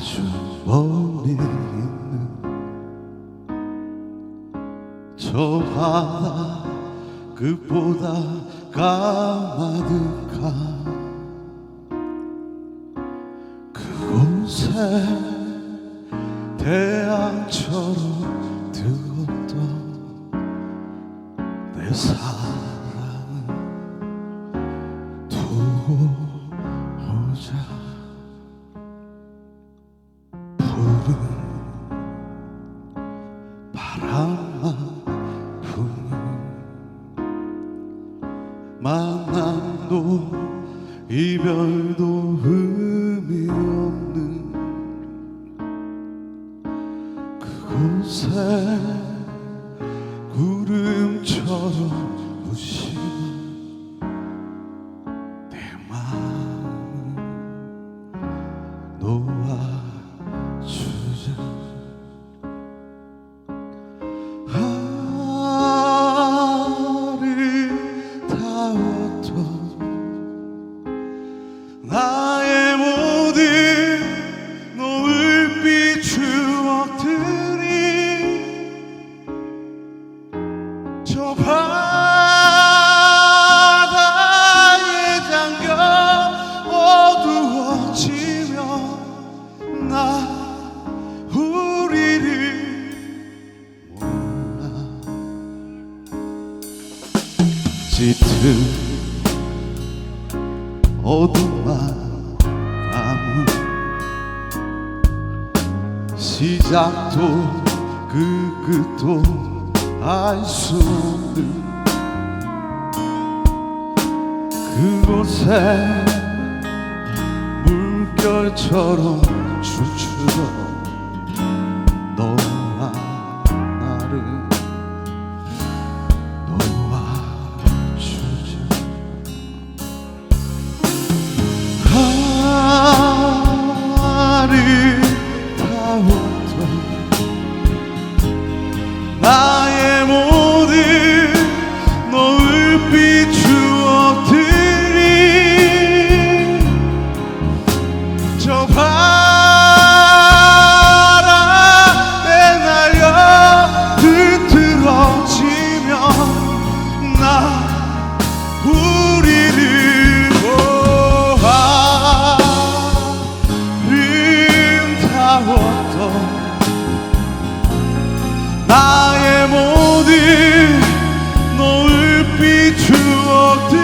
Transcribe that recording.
아주 멀리 있는 저 바다 끝보다 까마득한 그곳에 태양처럼 뜨겁던 내사 만남도 이별도 의미 없는 그곳에 구름처럼 무심 바다에 잠겨 어두워지며 나 우리를 몰라. 짙은 어둠만 남은 시작도 그 끝도 알 수 없는 그곳에 물결처럼 춤추던 너 talk to